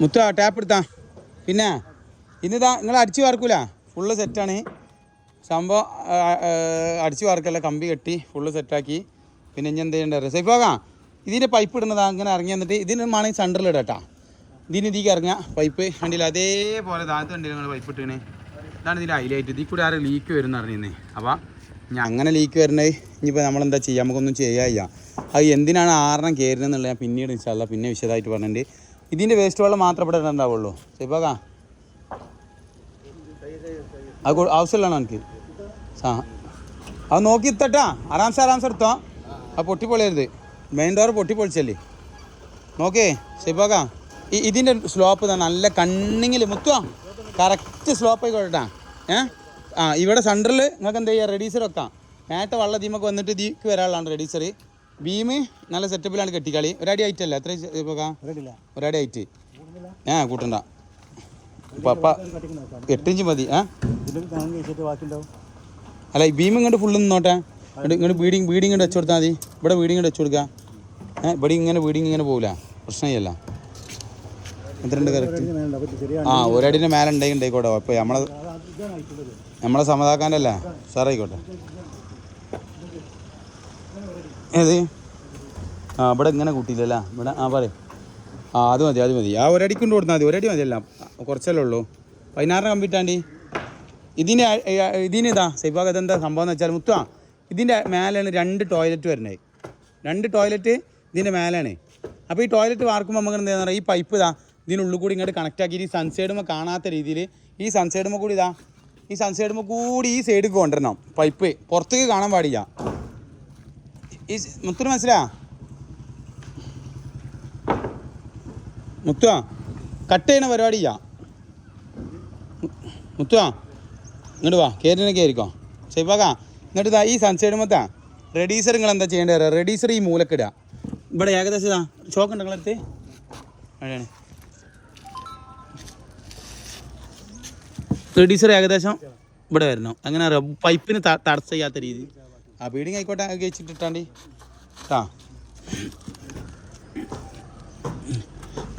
മുത്ത ടാപ്പ് എടുത്താ. പിന്നെ ഇന്നിതാ നിങ്ങൾ അടിച്ചു വാർക്കൂല. ഫുള്ള് സെറ്റാണ് സംഭവം അടിച്ചു വാർക്കല്ല കമ്പി കെട്ടി ഫുള്ള് സെറ്റാക്കി പിന്നെ ഇനി എന്ത് ചെയ്യേണ്ടത് സേഫ് ആകാം ഇതിന്റെ പൈപ്പ് ഇടുന്നതാ അങ്ങനെ ഇറങ്ങി വന്നിട്ട് ഇതിന് മാണെങ്കിൽ സെന്ററിൽ ഇടട്ടാ ഇതിന് ഇതിക്ക് ഇറങ്ങുക പൈപ്പ് കണ്ടില്ല? അതേപോലെ താഴത്ത് കണ്ടില്ല നിങ്ങൾ പൈപ്പ് ഇട്ടേണ് ഇതാണ് ഇതിന്റെ ഹൈലൈറ്റ് ഇതിൽ കൂടെ ആരും ലീക്ക് വരുന്ന അറിയുന്നേ അപ്പോൾ ഞാൻ അങ്ങനെ ലീക്ക് വരുന്നത് ഇനിയിപ്പോൾ നമ്മളെന്താ ചെയ്യുക നമുക്കൊന്നും ചെയ്യാ അത് എന്തിനാണ് ആറണം കയറുന്നതെന്നുള്ളത് ഞാൻ പിന്നീട് ഇൻഷാല്ല പിന്നെ വിശദമായിട്ട് പറഞ്ഞിട്ടുണ്ട്. ഇതിന്റെ വേസ്റ്റ് വെള്ളം മാത്രം ഇവിടെ ഇടണ്ടാവുള്ളൂ. സൈഫാകാം അത് ആവശ്യമില്ലാണോ എനിക്ക്? ആ അത് നോക്കി ഇത്തട്ടാ. ആറാംസെ സാർ എടുത്തോ. ആ പൊട്ടിപ്പൊളിയരുത്. Main door പൊട്ടിപ്പൊളിച്ചല്ലേ. നോക്കേ ഈ ഇതിന്റെ സ്ലോപ്പ് ഇതാ നല്ല കണ്ണിങ്ങിൽ മുത്തുവാ. കറക്റ്റ് സ്ലോപ്പ് ആയിക്കോട്ടെ ഏ? ആ ഇവിടെ സെന്ററിൽ നിങ്ങൾക്ക് എന്താ ചെയ്യുക റെഡീസർ വെക്കാം. നേരത്തെ വള്ള തീമൊക്കെ വന്നിട്ട് ഇതിക്ക് വരാനുള്ളതാണ് റെഡീസർ ബീമ് നല്ല സെറ്റപ്പിലാണ് കെട്ടിക്കളി. ഒരടി അല്ല? എത്ര ഒരടി ഹൈറ്റ് ഏ കൂട്ടണ്ട. പപ്പ എട്ടിഞ്ച് മതി. അല്ല ഈ ബീം ഇങ്ങോട്ട് ഫുള്ള് നിന്നോട്ടെ. ഇങ്ങോട്ട് വീടിങ് ബീഡിങ് ബീഡിങ് ഇങ്ങോട്ട് വെച്ച് കൊടുത്താൽ മതി. ഇവിടെ ബീഡിങ് ഇങ്ങോട്ട് വെച്ച് കൊടുക്കുക ഏഹ് ഇവിടെ ഇങ്ങനെ ബീഡിങ് ഇങ്ങനെ പോകില്ല പ്രശ്നമില്ല എത്രയുണ്ട് കറക്റ്റ് ആ ഒരടിന്റെ മേലെ ഉണ്ടെങ്കിൽ ഉണ്ടായിക്കോട്ടെ അപ്പോൾ നമ്മളെ നമ്മളെ സമതാക്കാന്റെ അല്ല സാറായിക്കോട്ടെ ഏത്? ആ ഇവിടെ ഇങ്ങനെ കൂട്ടിയില്ലല്ലോ ഇവിടെ ആ പറയും. ആ അത് മതി അത് മതി. ആ ഒരടി കൊണ്ട് കൊടുത്താൽ മതി. ഒരടി മതിയല്ല കുറച്ചല്ലേ ഉള്ളൂ. പതിനാറിന് കമ്പിട്ടാണ്ടി ഇതിന്റെ ഇതിന് ഇതാ സൈബാഗ് ഇതെന്താ സംഭവം എന്ന് വെച്ചാൽ മുത്തുവാ ഇതിന്റെ മേലാണ് രണ്ട് ടോയ്ലറ്റ് വരണേ. രണ്ട് ടോയ്ലറ്റ് ഇതിന്റെ മേലാണ്. അപ്പോൾ ഈ ടോയ്ലറ്റ് വാർക്കുമ്പോൾ നമുക്ക് എന്താ പറയുക ഈ പൈപ്പ് ഇതാ ഇതിനുള്ളിൽ കൂടി ഇങ്ങോട്ട് കണക്ട് ആക്കി ഈ സൺസൈഡുമ്പോൾ കാണാത്ത രീതിയിൽ ഈ സൺസൈഡുമ്പോൾ കൂടി ഇതാ ഈ സൺസൈഡുമ്പോൾ കൂടി ഈ സൈഡിൽ കൊണ്ടുവരണം. പൈപ്പ് പുറത്തേക്ക് കാണാൻ പാടില്ല. ഈ മുത്തു മനസ്സിലാ? മുത്തുവാ കട്ട് ചെയ്യണ പരിപാടിയാ മുത്തുവാ ഇങ്ങോട്ട് വാ കയറിനെ കയറിക്കോ ശരിപ്പാക്കാ എന്നിട്ട് ഈ സൺസൈഡ് മൊത്താ റെഡീസർ നിങ്ങൾ എന്താ ചെയ്യേണ്ടി വരാം റെഡീസർ ഈ മൂലക്കിടുക ഇവിടെ ഏകദേശം ഷോക്ക് ഉണ്ട് നിങ്ങളടുത്ത്? റെഡീസർ ഏകദേശം ഇവിടെ വരണം. അങ്ങനെ പൈപ്പിന് തടസ്സം ചെയ്യാത്ത രീതി. ആ ബീഡിങ് ആയിക്കോട്ടെ കഴിച്ചിട്ടിട്ടാണ്ടി. ആ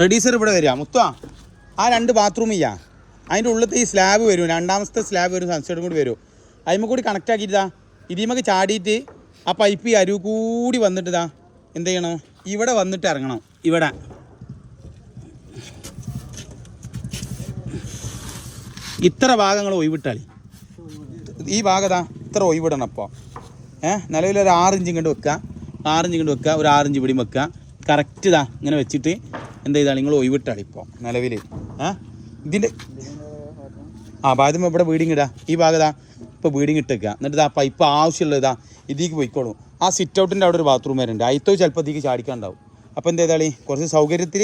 റെഡീസർ ഇവിടെ വരിക. മുത്തുവാ ആ രണ്ട് ബാത്റൂം ചെയ്യാ അതിന്റെ ഉള്ളിലത്തെ ഈ സ്ലാബ് വരും. രണ്ടാമത്തെ സ്ലാബ് വരും സൺസൈഡും കൂടി വരും. അതിമ്മ കൂടി കണക്റ്റ് ആക്കിയിട്ടാ ഇതിമ്മക്ക് ചാടിയിട്ട് ആ പൈപ്പ് ഈ അരുവ് കൂടി വന്നിട്ടിതാ എന്ത് ചെയ്യണം? ഇവിടെ വന്നിട്ട് ഇറങ്ങണം. ഇവിടെ. ഇത്ര ഭാഗങ്ങൾ ഒഴിവിട്ടാളി ഈ ഭാഗതാ ഇത്ര ഒഴിവിടണം അപ്പോൾ നിലവിൽ ഒരു ആറിഞ്ച് ഇങ്ങോട്ട് വെക്കുക. ആറിഞ്ച് ഇങ്ങോട്ട് വെക്കുക. ഒരു ആറിഞ്ച് പിടിയും വെക്കുക. കറക്റ്റ് ഇതാ. ഇങ്ങനെ വെച്ചിട്ട് എന്ത് ചെയ്താൽ നിങ്ങൾ ഒഴിവിട്ടാണ് ഇപ്പോൾ നിലവിൽ ഏഹ് ഇതിന്റെ ആ ഭാഗം ഇവിടെ വീടിങ് ഇടുക ഈ ഭാഗതാ ഇപ്പോൾ വീടിങ് ഇട്ടേക്കുക എന്നിട്ട് ഇതാ പൈപ്പ് ആവശ്യമുള്ള ഇതാ ഇതിലേക്ക് പോയിക്കോളും. ആ സിറ്റ് ഔട്ടിന്റെ അവിടെ ഒരു ബാത്റൂം വരുന്നുണ്ട് അയിത്തോ ചിലപ്പോൾ ഇതിലേക്ക് ചാടിക്കാണ്ടാവും. അപ്പോൾ എന്താ ചെയ്താളി? കുറച്ച് സൗകര്യത്തിൽ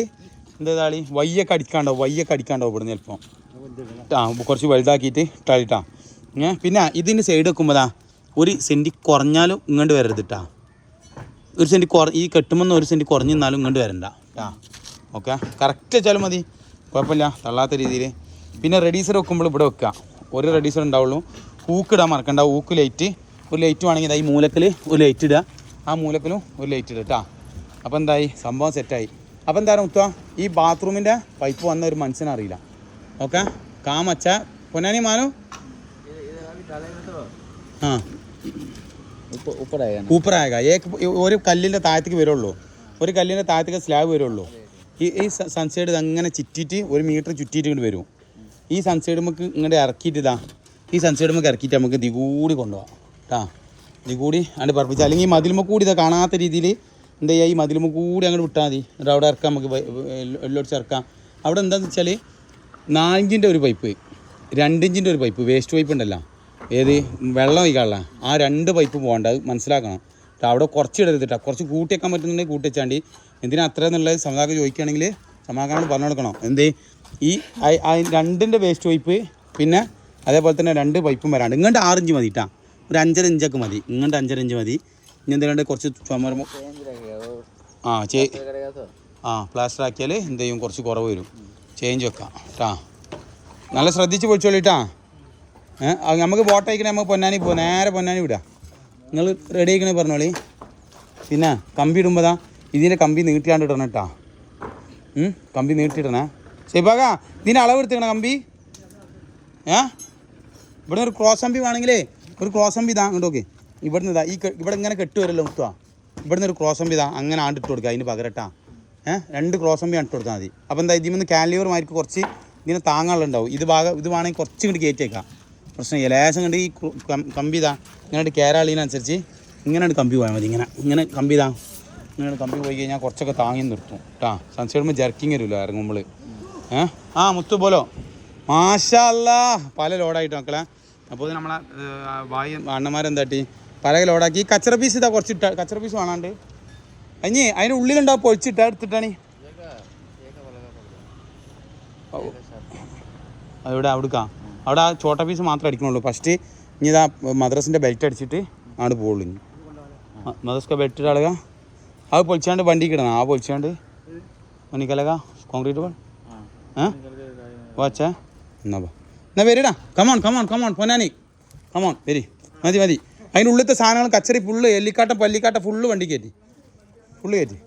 എന്താ ചെയ്താളി? വയ്യൊക്കെ അടിക്കാണ്ടാവും. വയ്യൊക്കെ അടിക്കാണ്ടാവും ഇവിടുന്ന് ചിലപ്പോൾ ആ കുറച്ച് വലുതാക്കിയിട്ട് ഇട്ടാളിട്ടാ പിന്നെ ഇതിന്റെ സൈഡ് വെക്കുമ്പോഴാ ഒരു സെന്റി കുറഞ്ഞാലും ഇങ്ങോട്ട് വരരുത് കേട്ടാ ഒരു സെന്റ് കുറ ഈ കെട്ടുമെന്ന് ഒരു സെന്റ് കുറഞ്ഞു നിന്നാലും ഇങ്ങോട്ട് വരണ്ട ആ ഓക്കെ? കറക്റ്റ് വെച്ചാലും മതി. കുഴപ്പമില്ല. തള്ളാത്ത രീതിയിൽ. പിന്നെ റെഡീസർ വെക്കുമ്പോൾ ഇവിടെ വെക്കുക ഒരു റെഡീസർ ഉണ്ടാവുള്ളൂ. ഹൂക്ക് ഇടാൻ മറക്കണ്ട. ഹൂക്ക് ലൈറ്റ് ഒരു ലൈറ്റ് വേണമെങ്കിൽ ഈ മൂലക്കിൽ ഒരു ലൈറ്റ് ഇടുക. ആ മൂലക്കിലും ഒരു ലൈറ്റ് ഇടുക കേട്ടാ അപ്പോൾ എന്തായി? സംഭവം സെറ്റായി അപ്പോൾ എന്തായാലും മുത്തുക ഈ ബാത്റൂമിന്റെ പൈപ്പ് വന്ന ഒരു മനുഷ്യനെ അറിയില്ല. ഓക്കെ? കാമച്ച പൊന്നാനി മാനു? ആ. ഊപ്പറായക ഏക്ക് ഒരു കല്ലിന്റെ താഴത്തേക്ക് വരുള്ളൂ. ഒരു കല്ലിന്റെ താഴത്തേക്ക് സ്ലാബ് വരുള്ളൂ. ഈ ഈ സൺസൈഡ് അങ്ങനെ ചുറ്റിയിട്ട് ഒരു മീറ്റർ ചുറ്റിയിട്ട് ഇങ്ങോട്ട് വരും. ഈ സൺസൈഡ് നമുക്ക് ഇങ്ങോട്ട് ഇറക്കിയിട്ട് ഇതാ ഈ സൺസൈഡ് നമുക്ക് ഇറക്കിയിട്ട് നമുക്ക് ദികൂടി കൊണ്ടുപോകാം കേട്ടാ ദികൂടി അങ്ങോട്ട് പറപ്പിച്ചാൽ അല്ലെങ്കിൽ ഈ മതിലുമ്മ കൂടി ഇതാ കാണാത്ത രീതിയിൽ എന്താ ചെയ്യുക ഈ മതിലുമ്മ കൂടി അങ്ങോട്ട് വിട്ടാൽ മതി. എന്നിട്ട് അവിടെ ഇറക്കാം നമുക്ക് എല്ലോടിച്ച് ഇറക്കാം. അവിടെ എന്താണെന്ന് വെച്ചാൽ നാലിഞ്ചിന്റെ ഒരു പൈപ്പ് രണ്ടിഞ്ചിന്റെ ഒരു പൈപ്പ് വേസ്റ്റ് പൈപ്പ് ഉണ്ടല്ലോ. ഏത്? വെള്ളം ഒഴിക്കാനുള്ള. ആ രണ്ട് പൈപ്പ് പോകേണ്ടത് മനസ്സിലാക്കണം. അവിടെ കുറച്ച് ഇടരുത് കുറച്ച് കൂട്ടി വെക്കാൻ പറ്റുന്നുണ്ടെങ്കിൽ കൂട്ടി വെച്ചാണ്ടി. എന്തിനാ അത്ര എന്നുള്ളത് സമാധാനം ചോദിക്കുകയാണെങ്കിൽ സമാധാനം പറഞ്ഞു കൊടുക്കണം. എന്ത്? ഈ രണ്ടിന്റെ വേസ്റ്റ് പൈപ്പ് പിന്നെ അതേപോലെ തന്നെ രണ്ട് പൈപ്പും വരാണ്ട്. ഇങ്ങോട്ട് ആറിഞ്ച് മതി കേട്ടോ ഒരു അഞ്ചര ഇഞ്ചൊക്കെ മതി. ഇങ്ങോട്ട് അഞ്ചര ഇഞ്ച് മതി. ഇനി എന്തെങ്കിലും കുറച്ച് ചുമരുമ്പോൾ ആ ചേ ആ പ്ലാസ്റ്റർ ആക്കിയാൽ എന്ത് കുറച്ച് കുറവ് വരും. ചേഞ്ച് വെക്കാം കേട്ടാ നല്ല ശ്രദ്ധിച്ച് പൊളിച്ചോളിട്ടാ ഏഹ് നമുക്ക് ബോട്ട് അയക്കണേ നമുക്ക് പൊന്നാനി പോവാം നേരെ പൊന്നാനി വിടാം. നിങ്ങൾ റെഡി ആയിക്കണേ പറഞ്ഞോളി പിന്നെ കമ്പി ഇടുമ്പോതാ ഇതിന്റെ കമ്പി നീട്ടിയാണ്ട് ഇടണം കേട്ടാ കമ്പി നീട്ടിയിടണേ. ശരിപ്പാക ഇതിന്റെ അളവ് എടുത്തേക്കണ കമ്പി. ഏ? ഇവിടെ ഒരു ക്രോസ് കമ്പി വേണമെങ്കിലേ ഒരു ക്രോസ് കമ്പി ഇതാ അങ്ങോട്ട് ഓക്കെ ഇവിടുന്ന് ഇതാ ഈ ഇവിടെ ഇങ്ങനെ കെട്ട് വരല്ലോ മുത്തുവാ ഇവിടുന്ന് ഒരു ക്രോസ് കമ്പി ഇതാ അങ്ങനെ ആണ്ട് ഇട്ട് കൊടുക്കുക അതിന് പകരട്ടാ ഏഹ് രണ്ട് ക്രോസ് കമ്പി ഇട്ട് കൊടുത്താൽ മതി. അപ്പോൾ എന്താ ഇതിൽ നിന്ന് കാലിവർ മാർക്ക് കുറച്ച് ഇങ്ങനെ താങ്ങാനുണ്ടാവും ഇത് ഭാഗം ഇത് വേണമെങ്കിൽ കുറച്ച് ഇങ്ങോട്ട് കയറ്റിയേക്കാം പ്രശ്നമില്ല ലേശം കണ്ട് ഈ കമ്പി ഇതാ. ഇങ്ങനെ കേരാളിനനുസരിച്ച് ഇങ്ങനെ കമ്പി പോയാൽ മതി. ഇങ്ങനെ ഇങ്ങനെ കമ്പി ഇതാ. ഇങ്ങനെ കമ്പി പോയി കഴിഞ്ഞാൽ കുറച്ചൊക്കെ താങ്ങി നിർത്തും കേട്ടാ സൺസൈഡ് ജർക്കിങ് വരുമല്ലോ ഇറങ്ങുമ്പോൾ ഏ? ആ മുത്തു പോലോ. മാഷല്ല. പല ലോഡായിട്ട് മക്കളെ. അപ്പോൾ ഇത് നമ്മളെ വായി അണ്ണന്മാരെന്താട്ടി? പല ലോഡാക്കി. കച്ചറ പീസ് ഇതാ കുറച്ച് ഇട്ട കച്ചറ പീസ് വേണാണ്ട്. അഞ്ഞി അതിന്റെ ഉള്ളിലുണ്ടാവും പൊഴിച്ചിട്ട എടുത്തിട്ടാണി. അവിടെ അവിടുക്കാ. അവിടെ ആ ചോട്ട പീസ് മാത്രമേ അടിക്കണുള്ളൂ ഫസ്റ്റ് ഇനി ഇതാ മദ്രസിന്റെ ബെൽറ്റ് അടിച്ചിട്ട് ആണ് പോകുള്ളൂ ഇനി. മദ്രസ്ക ബെൽറ്റ് ഇടാളുക അത് പൊളിച്ചാണ്ട് വണ്ടി കിടണം ആ പൊളിച്ചാണ്ട്. മണിക്കലക കോൺക്രീറ്റ് പോൾ ഏ? വാച്ചേ? എന്നാ പോ എന്നാ വരിടാ come on come on come on Ponnani. Come on വരി. മതി മതി. അതിന്റെ സാധനങ്ങൾ കച്ചറി ഫുള്ള് എല്ലിക്കാട്ടം പല്ലിക്കാട്ടം ഫുള്ള് വണ്ടി കയറ്റി ഫുള്ള് കയറ്റി